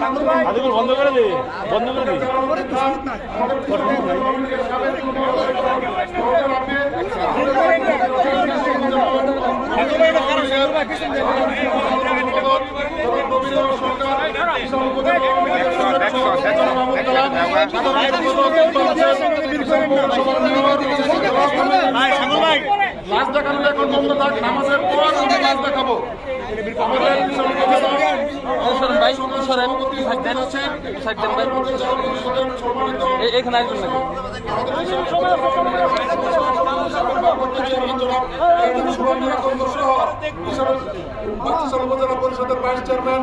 বন্ধ করে দে বন্ধ করে দে লাশ দেখানো এখন বন্ধ থাক, নামাজের পর আমরা লাশ দেখাবো। এখানে আসবেন নাকি? পরিষদের ভাইস চেয়ারম্যান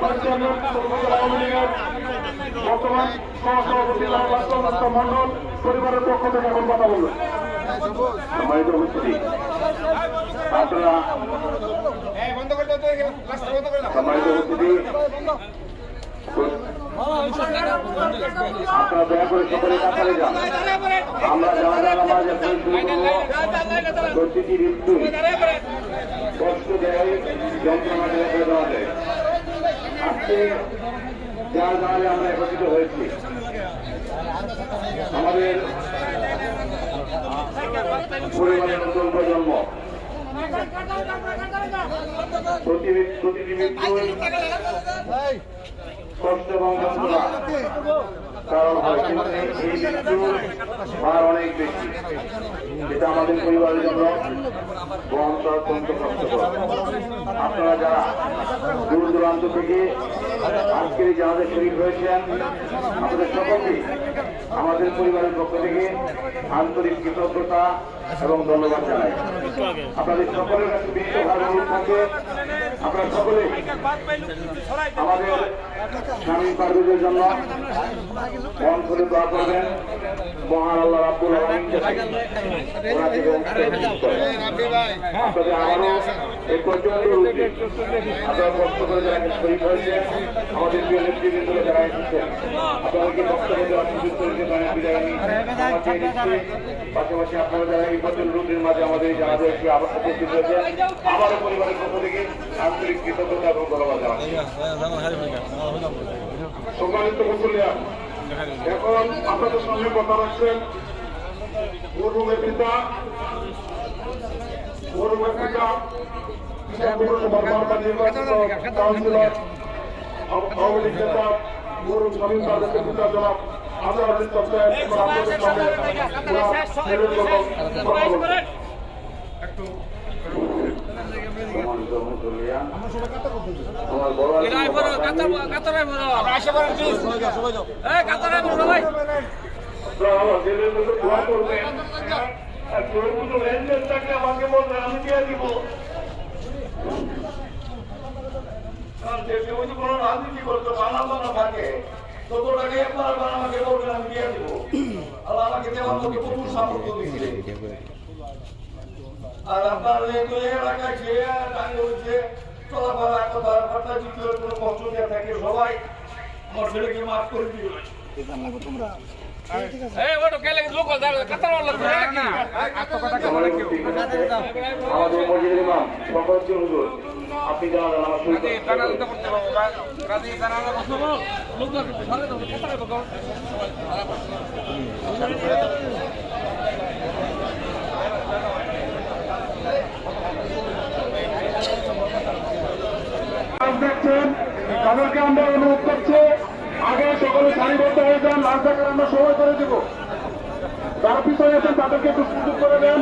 বর্তমান সহসভাপতি মন্ডল পরিবারের পক্ষ থেকে এখন কথা বলবেন সম্মানিত উপস্থিতি আপনারা সম্মানিত উপস্থিতি আপনারা দয়া করে সকলে কাতারে যান। আমরা জানা নামাজে প্রতিটি মৃত্যু কষ্ট দেয় যন্ত্রণা বেদনা দেয় আজকে যার নামে আমরা একত্রিত হয়েছি। আমাদের পরিবারের নতুন প্রজন্ম প্রতি- প্রতিটি মৃত্যু কষ্ট এবং যন্ত্রণা কারণ আপনারা যারা দূর দূরান্ত থেকে আজকের এই জাহাজে শরীর হয়েছেন আমাদের সকলকে, আমাদের পরিবারের পক্ষ থেকে আন্তরিক কৃতজ্ঞতা এবং ধন্যবাদ জানাই। আপনাদের সকলের কাছে বিশ্ব ভালো থাকে আপনারা সকলে আমাদের স্বামী পারভেজের জন্য মন খুলে দোয়া করবেন মহান আল্লাহ রাব্বুল। আপনাদের আবারও এই রূপে আপনারা কষ্ট করে যারা শহীদ হয়েছে, আমাদের প্রিয় নেতৃবৃন্দ যারা এসেছেন আপনাদেরকে বক্তব্য দেওয়ার সুযোগ করে দিতে পারেন বিদায় পাশাপাশি আপনারা যারা এই বছর রুটির মাঝে আমাদের জানাজা একটু আবার উপস্থিত হয়েছে আমারও পরিবারের পক্ষ থেকে আন্তরিক কৃতজ্ঞতা এবং ধন্যবাদ জানাচ্ছি। সম্মানিত মুসলিয়া এখন আপনাদের সঙ্গে কথা রাখছেন মরহুমের পিতা মরহুমের পিতা কাউন্সিলর আওয়ামী লীগ নেতা মরহুম স্বামীন সাহেবের পিতা জনাব আজহার আলী সাহেব আপনাদের সঙ্গে ওনার কোনো রাজনীতি থাকে তত টাকা আপনার আমাকে বলবেন আমি দিয়ে দিব। আল্লাহ আমাকে দেওয়ার মতো প্রচুর সামর্থ্য আর আপনার এই এলাকায় যে টাঙ্গে হচ্ছে চলাফেরা কথাবার্তা দ্বিতীয় কোনো কষ্ট দিয়ে থাকে সবাই আমার ছেলেকে মাফ করে দিবে আমাদের মসজিদের ইমাম ফখরুদ্দিন হুজুর আপনি জানালেন আমার শুরু দেখছেন তাদেরকে আমরা অনুরোধ করছি, আগে সকলে সারিবদ্ধ হয়ে যান, লাশ দেখার আমরা সময় করে দেব তার পিছনে আছেন, তাদেরকে একটু সুযোগ করে দেন।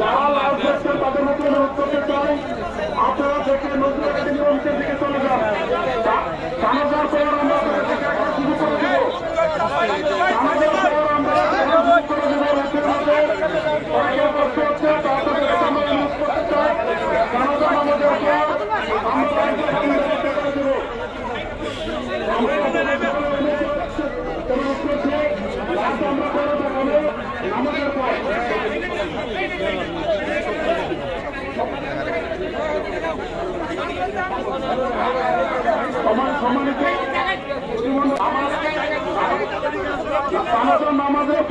যারা লাশ দেখছেন, তাদের মধ্যে অনুরোধ করতে চাই আপনারা দেখে নতুন একটি নিয়মিতের দিকে চলে যান জানাজার পর আমরা আপনাদেরকে একটা সুযোগ করে দেবো জানাজার পর আমরা একটা সুযোগ করে দেবো লোকের মধ্যে অনেকে কষ্ট হচ্ছে তাদের কাছে আমরা অনুরোধ করতে চাই জানাজা নামাজের পর আমরা তাদেরকে সুযোগ করে দেবো লাল দেখানো হবে আপনাদের কাছে অনুরোধ করছি, একটু অনুরোধ করছি। আপনারা একটু লাল দেখানো বন্ধ করে রাখবেন ইতিমধ্যে সম্মানিত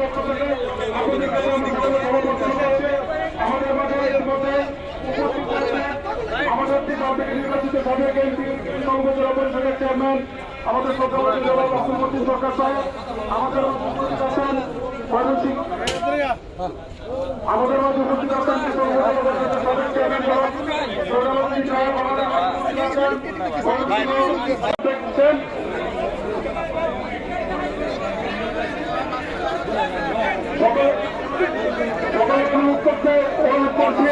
উপজেলা পরিষদের চেয়ারম্যান আমাদের প্রধানমন্ত্রী সরকার সাহেব আমাদের উপস্থিত আছেন আমাদের মধ্যে উপস্থিত আছেন সকলে সকলে করছে